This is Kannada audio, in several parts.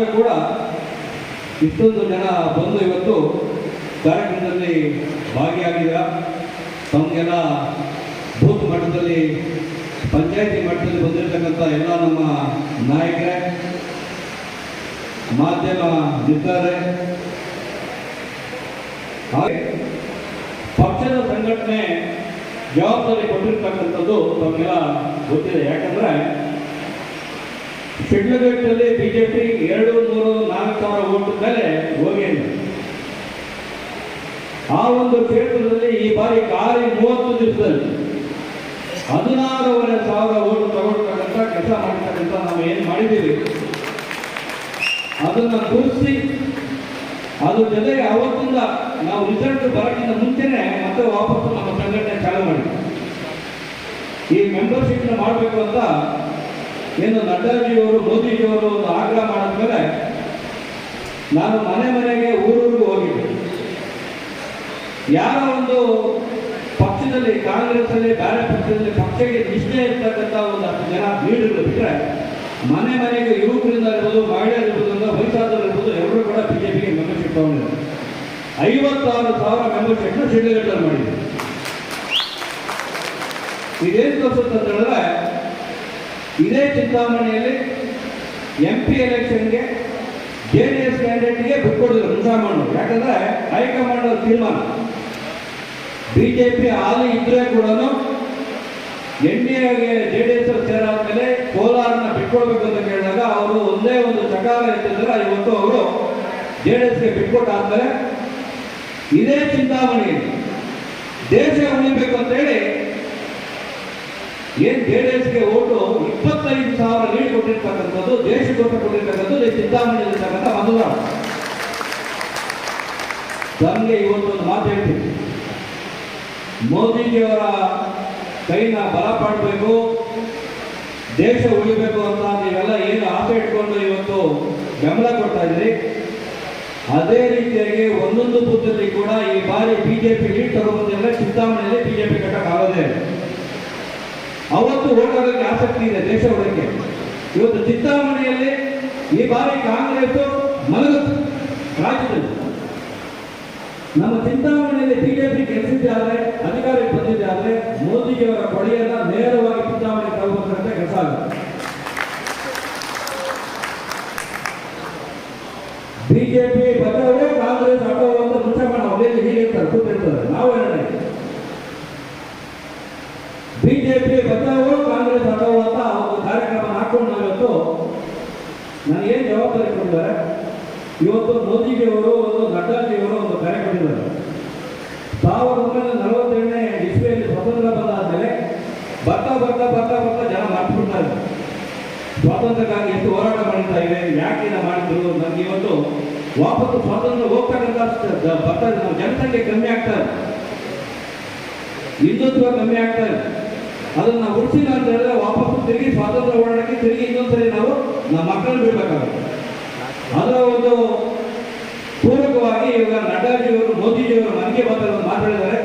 ಆದರೂ ಕೂಡ ಇಷ್ಟೊಂದು ಜನ ಬಂದು ಇವತ್ತು ಕಾರ್ಯಕ್ರಮದಲ್ಲಿ ಭಾಗಿಯಾಗಿದ್ದ ತಮಗೆಲ್ಲ ಬೂತ್ ಮಟ್ಟದಲ್ಲಿ, ಪಂಚಾಯತಿ ಮಟ್ಟದಲ್ಲಿ ಬಂದಿರತಕ್ಕಂಥ ಎಲ್ಲ ನಮ್ಮ ನಾಯಕರೇ, ಮಾಧ್ಯಮ ಮಿತ್ರರೇ, ಹಾಗೆ ಪಕ್ಷದ ಸಂಘಟನೆ ಜವಾಬ್ದಾರಿ ಕೊಟ್ಟಿರ್ತಕ್ಕಂಥದ್ದು ತಮಗೆಲ್ಲ ಗೊತ್ತಿದೆ. ಯಾಕಂದ್ರೆ ಶಿಡ್ಲಘಟ್ಟದಲ್ಲಿ ಬಿಜೆಪಿ ಎರಡು ಮೂರು ನಾಲ್ಕು ಸಾವಿರ ಓಟ್ ಮೇಲೆ ಹೋಗಿದೆ ಆ ಒಂದು ಕ್ಷೇತ್ರದಲ್ಲಿ ಈ ಬಾರಿ ಖಾಲಿ ಮೂವತ್ತು ದಿವಸದಲ್ಲಿ ಹದಿನಾರೂವರೆ ಸಾವಿರ ಓಟ್ ತಗೊಳ್ತಕ್ಕಂಥ ಕೆಲಸ ಮಾಡ್ತಕ್ಕಂಥ ನಾವು ಏನು ಮಾಡಿದ್ದೀವಿ? ಅದನ್ನು ಗುರುತಿಸಿ ಅದ್ರ ಜೊತೆಗೆ ಅವತ್ತಿಂದ ನಾವು ರಿಸಲ್ಟ್ ಬರೋಕ್ಕಿಂತ ಮುಂಚೆನೆ ಮತ್ತೆ ವಾಪಸ್ ನಮ್ಮ ಸಂಘಟನೆ ಚಾಲು ಮಾಡಿ ಈ ಮೆಂಬರ್ಶಿಪ್ನ ಮಾಡಬೇಕು ಅಂತ ಏನು ನಡ್ಡಾಜಿಯವರು ಮೋದಿಜಿಯವರು ಒಂದು ಆಗ್ರಹ ಮಾಡಿದ್ಮೇಲೆ ನಾನು ಮನೆ ಮನೆಗೆ ಊರೂರಿಗೂ ಹೋಗಿದ್ದೆ. ಯಾರ ಒಂದು ಪಕ್ಷದಲ್ಲಿ ಕಾಂಗ್ರೆಸ್ ಅಲ್ಲಿ ಬೇರೆ ಪಕ್ಷದಲ್ಲಿ ಪಕ್ಷಕ್ಕೆ ನಿಷ್ಠೆ ಇರ್ತಕ್ಕಂಥ ಒಂದು ಹತ್ತು ಜನ ಲೀಡರ್ಗಳು ಬಿಟ್ಟರೆ ಮನೆ ಮನೆಗೆ ಯುವಕರಿಂದ ಇರ್ಬೋದು ಮಹಿಳೆಯರಿರ್ಬೋದು ವಯಸ್ಸಾದವರು ಇರ್ಬೋದು ಎಲ್ಲರೂ ಕೂಡ ಬಿಜೆಪಿಗೆ ಮೆಂಬರ್ಶಿಪ್ ತಗೊಂಡಿದ್ದಾರೆ. ಐವತ್ತಾರು ಸಾವಿರ ಮೆಂಬರ್ಶಿಪ್ನ ಶಿಡ್ಲಘಟ್ಟಲ್ಲಿ ಮಾಡಿದೆ ಇದೇನು ತೋರಿಸುತ್ತೆ ಅಂತ ಹೇಳಿದ್ರೆ ಇದೇ ಚಿಂತಾಮಣಿಯಲ್ಲಿ ಎಂ ಪಿ ಎಲೆಕ್ಷನ್ಗೆ ಜೆ ಡಿ ಎಸ್ ಕ್ಯಾಂಡಿಡೇಟ್ಗೆ ಬಿಟ್ಕೊಡಿದ್ರು ಮುನ್ಸಾಮಣ್ಣು ಯಾಕಂದ್ರೆ ಹೈಕಮಾಂಡ್ ಅವ್ರ ತೀರ್ಮಾನ. ಪಿ ಹಾಲಿ ಇದ್ರೆ ಕೂಡ ಎನ್ ಡಿ ಎಗೆ ಜೆ ಡಿ ಎಸ್ ಸೇರಾದ್ಮೇಲೆ ಕೋಲಾರನ್ನ ಬಿಟ್ಕೊಡ್ಬೇಕು ಅಂತ ಕೇಳಿದಾಗ ಅವರು ಒಂದೇ ಒಂದು ಚಕಾರ ಇಟ್ಟಿದ್ರೆ ಇವತ್ತು ಅವರು ಜೆ ಡಿ ಎಸ್ಗೆ ಬಿಟ್ಕೊಟ್ಟಾದ್ಮೇಲೆ ಇದೇ ಚಿಂತಾಮಣಿಯಲ್ಲಿ ದೇಶ ಉಳಿಬೇಕು ಅಂತ ಹೇಳಿ ಏನ್ ಜೆ ಡಿ ಎಸ್ಗೆ ಓಟು ಇಪ್ಪತ್ತೈದು ಸಾವಿರ ಲೀಡ್ ಕೊಟ್ಟಿರ್ತಕ್ಕಂಥದ್ದು ಕೊಟ್ಟು ಕೊಟ್ಟಿರ್ತಕ್ಕಂಥದ್ದು, ಈ ಸಿದ್ದರಾಮಯ್ಯತಕ್ಕಂಥ ನನಗೆ ಇವತ್ತು ಇವತ್ತೊಂದು ಮಾತು ಹೇಳ್ತೀನಿ. ಮೋದಿಜಿಯವರ ಕೈನ ಬಲ ಪಾಡಬೇಕು, ದೇಶ ಉಳಿಬೇಕು ಅಂತ ನೀವೆಲ್ಲ ಏನು ಆಸೆ ಇಟ್ಕೊಂಡು ಇವತ್ತು ಬೆಂಬಲ ಕೊಡ್ತಾ ಇದ್ದೀರಿ? ಅದೇ ರೀತಿಯಾಗಿ ಒಂದೊಂದು ಬೂತಲ್ಲಿ ಕೂಡ ಈ ಬಾರಿ ಬಿಜೆಪಿ ಲೀಡ್ ತಗೊಂಬಂದಿಲ್ಲ ಚಿಂತಾಮಣಿಯಲ್ಲಿ ಬಿಜೆಪಿ ಕಟ್ಟಕ್ಕಾಗೋದೇ ಅವತ್ತು ಓಟ್ ಆಸಕ್ತಿ ಇದೆ, ದೇಶ ಇವತ್ತು ಚಿಂತಾಮಣಿಯಲ್ಲಿ ಈ ಬಾರಿ ಕಾಂಗ್ರೆಸ್ ಮಲಗುತ್ತೆ ರಾಜ್ಯದಲ್ಲಿ. ನಮ್ಮ ಚಿಂತಾಮಣಿಯಲ್ಲಿ ಬಿಜೆಪಿ ಗೆಲ್ಲಿಸಿದ್ದೆ ಆದರೆ, ಅಧಿಕಾರಕ್ಕೆ ಬಂದಿದ್ದೆ ಆದರೆ, ಮೋದಿಜಿಯವರ ಕೊಡೆಯನ್ನ ನೇರವಾಗಿ ಚಿಂತಾಮಣಿ ತಗೋಬೇಕಂತ ಕೆಲಸ ಆಗುತ್ತೆ. ಬಿಜೆಪಿ ಬಂದವರೇ ಕಾಂಗ್ರೆಸ್ ಅಂತ ಮುಂಚೆ ಮಾಡಿ ಹೀಗೆ ಅಂತ ಕೂತಿರ್ತಾರೆ. ನಾವು ಹೇಳೋಣ ಬಿಜೆಪಿ ಬಚಾವೋ ಕಾಂಗ್ರೆಸ್ ಹಟಾವೋ ಅಂತ ಒಂದು ಕಾರ್ಯಕ್ರಮ ಹಾಕೊಂಡು ಇವತ್ತು ನನಗೇನು ಜವಾಬ್ದಾರಿ ಕೊಟ್ಟಿದ್ದಾರೆ? ಇವತ್ತು ಮೋದಿಜಿಯವರು ಒಂದು ನಡ್ಡಾಜಿಯವರು ಒಂದು ಕರೆ ಕೊಟ್ಟಿದ್ದಾರೆ. ಸಾವಿರದ ಒಂಬೈನೂರ ನಲವತ್ತೆರಡನೇ ಇಸ್ವಿಯಲ್ಲಿ ಸ್ವತಂತ್ರ ಬಂದಾದ್ಮೇಲೆ ಬರ್ತಾ ಬರ್ತಾ ಬರ್ತಾ ಬರ್ತಾ ಜನ ಮಾಡ್ಬಿಡ್ತಾರೆ ಸ್ವಾತಂತ್ರ್ಯಕ್ಕಾಗಿ ಎಷ್ಟು ಹೋರಾಟ ಮಾಡ್ತಾ ಇದೆ ಯಾಕೆ ಮಾಡಿದ್ರು ನನಗೆ ಇವತ್ತು ವಾಪಸ್ ಸ್ವಾತಂತ್ರ್ಯ ಹೋಗ್ತಕ್ಕಂಥ ಬರ್ತಾ ನಮ್ಮ ಜನಸಂಖ್ಯೆ ಕಮ್ಮಿ ಆಗ್ತಾ ಇದೆ. ಹಿಂದುತ್ವ ಕಮ್ಮಿ ಆಗ್ತಾ ಇದೆ. ಅದನ್ನ ಉಳಿಸಿಲ್ಲ ಅಂತ ಹೇಳಿದ್ರೆ ವಾಪಸ್ ತಿರುಗಿ ಸ್ವಾತಂತ್ರ್ಯ ಹೋರಾಟಕ್ಕೆ ತಿರುಗಿ ಇನ್ನೊಂದ್ಸರಿ ನಾವು ನಮ್ಮ ಮಕ್ಕಳನ್ನು ಬಿಡ್ಬೇಕಾಗುತ್ತೆ. ಅದರ ಒಂದು ಪೂರಕವಾಗಿ ಇವಾಗ ನಡ್ಡಾಜಿಯವರು ಮೋದಿಜಿಯವರು ಮನ್ ಕಿ ಬಾತ್ ಮಾತಾಡಿದ್ದಾರೆ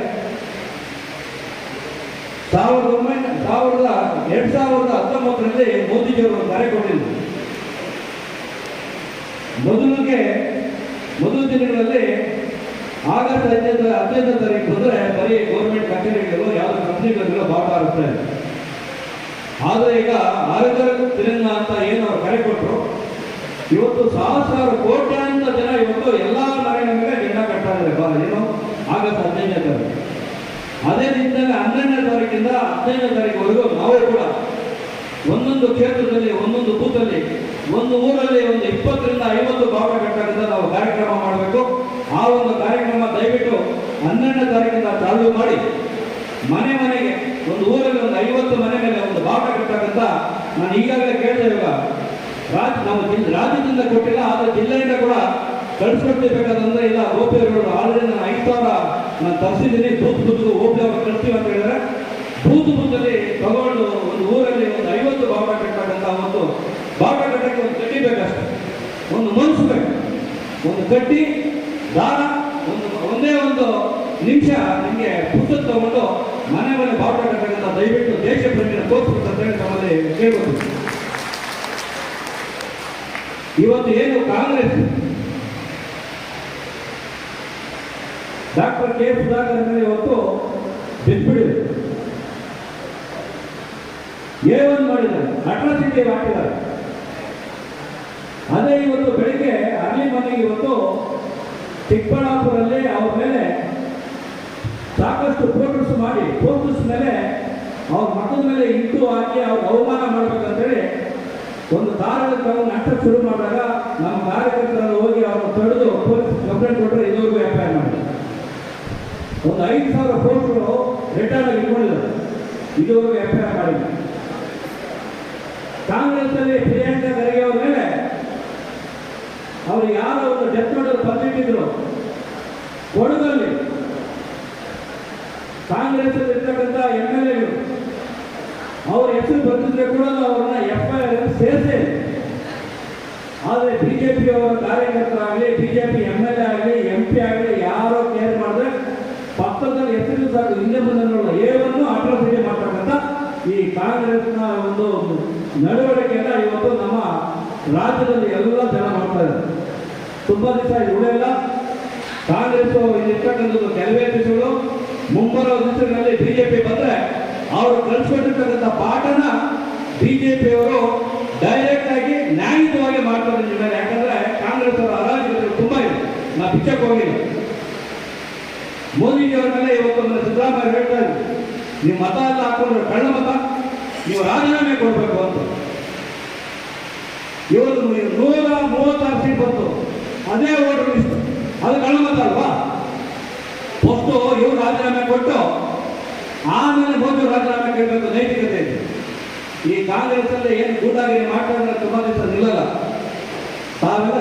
ಸಾವಿರದ ಒಂಬೈನೂರ, ಸಾವಿರದ ಎರಡ್ ಸಾವಿರದ ಹತ್ತೊಂಬತ್ತರಲ್ಲಿ ಮೋದಿಜಿಯವರು ಕರೆ ಕೊಟ್ಟಿದ್ದರು ಮೊದಲಿಗೆ, ಮೊದಲ ದಿನಗಳಲ್ಲಿ ಆಗಸ್ಟ್ ಹದಿನೈದು ಹದಿನೈದನೇ ತಾರೀಕು ಬಂದರೆ ಬರೀ ಗೌರ್ಮೆಂಟ್ ಕಚೇರಿಗಳು ಕಂಪ್ನಿಗಳಿಗೆಲ್ಲ ಬಾಟ ಆಗುತ್ತೆ ಆದರೆ ಈಗ ಆರೋಗ್ಯ ತಿರಂಗ ಅಂತ ಏನು ಅವ್ರು ಕರೆ ಕೊಟ್ಟರು ಇವತ್ತು ಸಹಸ್ರಾರು ಕೋಟ್ಯಾಂತರ ಜನ ಇವತ್ತು ಎಲ್ಲ ಮನೆಗಳಿಗೆ ಗಿಡ ಕಟ್ತಾ ಇದ್ದಾರೆ ಏನು ಆಗಸ್ಟ್ ಹದಿನೈದನೇ ತಾರೀಕು. ಅದೇ ರೀತಿಯಲ್ಲಿ ಹನ್ನೆರಡನೇ ತಾರೀಕಿಂದ ಹದಿನೈದನೇ ತಾರೀಕುವರೆಗೂ ನಾವು ಕೂಡ ಒಂದೊಂದು ಕ್ಷೇತ್ರದಲ್ಲಿ, ಒಂದೊಂದು ಬೂತಲ್ಲಿ, ಒಂದು ಊರಲ್ಲಿ ಒಂದು ಇಪ್ಪತ್ತರಿಂದ ಐವತ್ತು ಬಾವುಟ ಕಟ್ಟಾಗಿಂದ ನಾವು ಕಾರ್ಯಕ್ರಮ ಮಾಡಬೇಕು. ಆ ಒಂದು ಕಾರ್ಯಕ್ರಮ ದಯವಿಟ್ಟು ಹನ್ನೆರಡನೇ ತಾರೀಕಿಂದ ಚಾಲೂ ಮಾಡಿ. ಮನೆ ಮನೆಗೆ, ಒಂದು ಊರಲ್ಲಿ ಒಂದು ಐವತ್ತು ಮನೆ ಮೇಲೆ ಒಂದು ಬಾವುಟ ಕಟ್ಟಕ್ಕಂತ ನಾನು ಈಗಾಗಲೇ ಕೇಳ್ತಾ ಇವಾಗ ರಾಜ್ಯ ನಾವು ರಾಜ್ಯದಿಂದ ಕೊಟ್ಟಿಲ್ಲ, ಆದರೆ ಜಿಲ್ಲೆಯಿಂದ ಕೂಡ ಕಳಿಸ್ಕೊಡ್ತಿರ್ಬೇಕಂತಂದ್ರೆ ಇಲ್ಲ ಗೋಪಿಯವರು ಆಲ್ರೆಡಿ ನಾನು ಐದು ಸಾವಿರ ನಾನು ತರಿಸಿದ್ದೀನಿ. ಬೂತ್ ಬುದ್ಧ ಹೋಗ್ಲಿ ಅವ್ರು ಕಳಿಸ್ತೀವಿ ಅಂತ ಹೇಳಿದ್ರೆ, ಬೂತ್ ಬೂತಲ್ಲಿ ತಗೊಂಡು ಒಂದು ಊರಲ್ಲಿ ಒಂದು ಐವತ್ತು ಬಾವುಟ ಕಟ್ಟಕ್ಕಂತ ಒಂದು ಬಾವುಟ ಕಟ್ಟಕ್ಕೆ ಒಂದು ಕಟ್ಟಿ ಬೇಕಷ್ಟೆ. ಒಂದು ಮನಸ್ಸು ಬೇಕು. ಒಂದು ಕಟ್ಟಿ, ದಾರ, ಒಂದು ಒಂದೇ ಒಂದು ನಿಮಿಷ ನಿಮಗೆ ಪುಸ್ತಕ ತಗೊಂಡು ಮನೆ ಮನೆ ಬಾವುಟ ಕಟ್ಟಕ್ಕಂತ ದಯವಿಟ್ಟು ದೇಶ ಪ್ರೇಮಿನ ತೋರಿಸ್ಬೇಕು ಅಂತ ಹೇಳಿ ತಮ್ಮಲ್ಲಿ ಕೇಳ್ಬೋದು. ಇವತ್ತು ಏನು ಕಾಂಗ್ರೆಸ್? ಡಾಕ್ಟರ್ ಕೆ ಸುಧಾಕರ್ ಮೇಲೆ ಇವತ್ತು ಬಿಟ್ಬಿಡಿದೆ ಏ ಒಂದು ಮಾಡಿದ್ದಾರೆ, ಅಟ್ರಾಸಿಟಿ ಮಾಡಿದ್ದಾರೆ ಅದೇ ಇವತ್ತು ಬೆಳಿಗ್ಗೆ ಅರ್ಲಿ ಮನೆಗೆ ಇವತ್ತು ಚಿಕ್ಕಬಳ್ಳಾಪುರಲ್ಲಿ ಅವ್ರ ಮೇಲೆ ಸಾಕಷ್ಟು ಫೋಟೋಸ್ ಮಾಡಿ ಫೋಟೋಸ್ ಮೇಲೆ ಅವ್ರ ಮಕ್ಕಳ ಮೇಲೆ ಇಟ್ಟು ಹಾಕಿ ಅವ್ರಿಗೆ ಅವಮಾನ ಮಾಡ್ಬೇಕಂತೇಳಿ ಒಂದು ದಾರದ ನಾಟಕ ಶುರು ಮಾಡಿದಾಗ ನಮ್ಮ ಕಾರ್ಯಕರ್ತರಲ್ಲಿ ಹೋಗಿ ಅವ್ರನ್ನ ತಡೆದು ಪೊಲೀಸ್ ಕಂಪ್ಲೇಂಟ್ ಕೊಟ್ಟರೆ ಇದುವರೆಗೂ ಎಫ್ ಐ ಮಾಡಿ ಒಂದು ಐದು ಸಾವಿರ ಫೋಟೋಗಳು ರಿಟರ್ನ್ ಆಗಿ ಇಟ್ಕೊಂಡಿದ್ದಾರೆ. ಇದುವರೆಗೂ ಎಫ್ ಐ ಆರ್ ಮಾಡಿಲ್ಲ ಕಾಂಗ್ರೆಸ್ನಲ್ಲಿ ಪ್ರಿಯಾಂಕಾ ಖರ್ಗೆ ಅವ್ರ ಮೇಲೆ ಅವರು ಯಾರು ಅವರು ಡೆತ್ ಮಾಡಲು ಬಂದಿಟ್ಟಿದ್ರು. ಕೊಡಗಲ್ಲಿ ಕಾಂಗ್ರೆಸ್ ಇರ್ತಕ್ಕಂಥ ಎಂ ಎಲ್ ಎಗಳು, ಅವ್ರ ಹೆಸರು ಬರ್ತಿದ್ರೆ ಕೂಡ ಅವ್ರನ್ನ ಎಫ್ ಐ ಆರ್ ಸೇರಿಸಿ ಆದರೆ ಬಿಜೆಪಿ ಅವರ ಕಾರ್ಯಕರ್ತರಾಗಲಿ ಬಿಜೆಪಿ ಎಂ ಎಲ್ ಎ ಆಗಲಿ ಎಂ ಪಿ ಆಗಲಿ ಯಾರೋ ಕೇರ್ ಮಾಡಿದ್ರೆ ಪಕ್ಕದಲ್ಲಿ ಹೆಸರು ಸಾಕು, ಹಿಂದೆ ಮುಂದೆ ನೋಡೋ ಏವನ್ನು ಅಟ್ರಾಸಿಟಿ ಮಾಡ್ತಕ್ಕಂಥ ಈ ಕಾಂಗ್ರೆಸ್ನ ಒಂದು ನಡವಳಿಕೆಯನ್ನ ಇವತ್ತು ನಮ್ಮ ರಾಜ್ಯದಲ್ಲಿ ಎಲ್ಲ ಜನ ಮಾಡ್ತಾ ಇದ್ದಾರೆ. ತುಂಬಾ ದಿವಸ ಉಳಿಯಲ್ಲ ಕಾಂಗ್ರೆಸ್ ಇರ್ತಕ್ಕಂಥದ್ದು ಕೆಲವೇ ದಿವಸಗಳು ಮುಂಬರುವ ಋತುವಿನಲ್ಲಿ ಬಿಜೆಪಿ ಬಂದ್ರೆ ಅವರು ಕಲ್ಸ್ಕೊಂಡಿರ್ತಕ್ಕಂಥ ಪಾಠನ ಬಿಜೆಪಿಯವರು ಡೈರೆಕ್ಟ್ ಆಗಿ ನ್ಯಾಯಿತವಾಗಿ ಮಾಡ್ತಾರೆ ನಿಮ್ಮಲ್ಲಿ ಯಾಕಂದ್ರೆ ಕಾಂಗ್ರೆಸ್ ಅವರ ಅರಾಜಕತೆ ತುಂಬಾ ಇದೆ. ನಾ ಪಿಚ್ಚಕ್ಕೆ ಹೋಗಿಲ್ಲ. ಮೋದಿಜಿಯವರ ಮೇಲೆ ಇವತ್ತು ನನ್ನ ಸಿದ್ದರಾಮಯ್ಯ ಹೇಳ್ತಾ ಇದ್ರು. ಮತ ಎಲ್ಲ ಹಾಕೊಂಡ್ರೆ ಕಳ್ಳ ಮತ, ನೀವು ರಾಜೀನಾಮೆ ಕೊಡಬೇಕು ಅಂತ. ಇವತ್ತು ನೂರ ಮೂವತ್ತಾರು ಸೀಟ್ ಬಂತು. ಅದೇ ಓಟರ್ ಲಿಸ್ಟ್. ಅದು ಕಳ್ಳ ಮತ ಅಲ್ವಾ? ಒಂದು ರಾಜೀನಾಮೆ ಕೇಳಬೇಕು ನೈತಿಕತೆ ಇದೆ. ಈ ಕಾಂಗ್ರೆಸ್ ಅಲ್ಲಿ ಏನು ಗೂಟಾಗಿ ಮಾಡ್ತಾರೆ ತುಂಬಾ ದಿವಸ ನಿಲ್ಲಲ್ಲ. ತಾವೆಲ್ಲ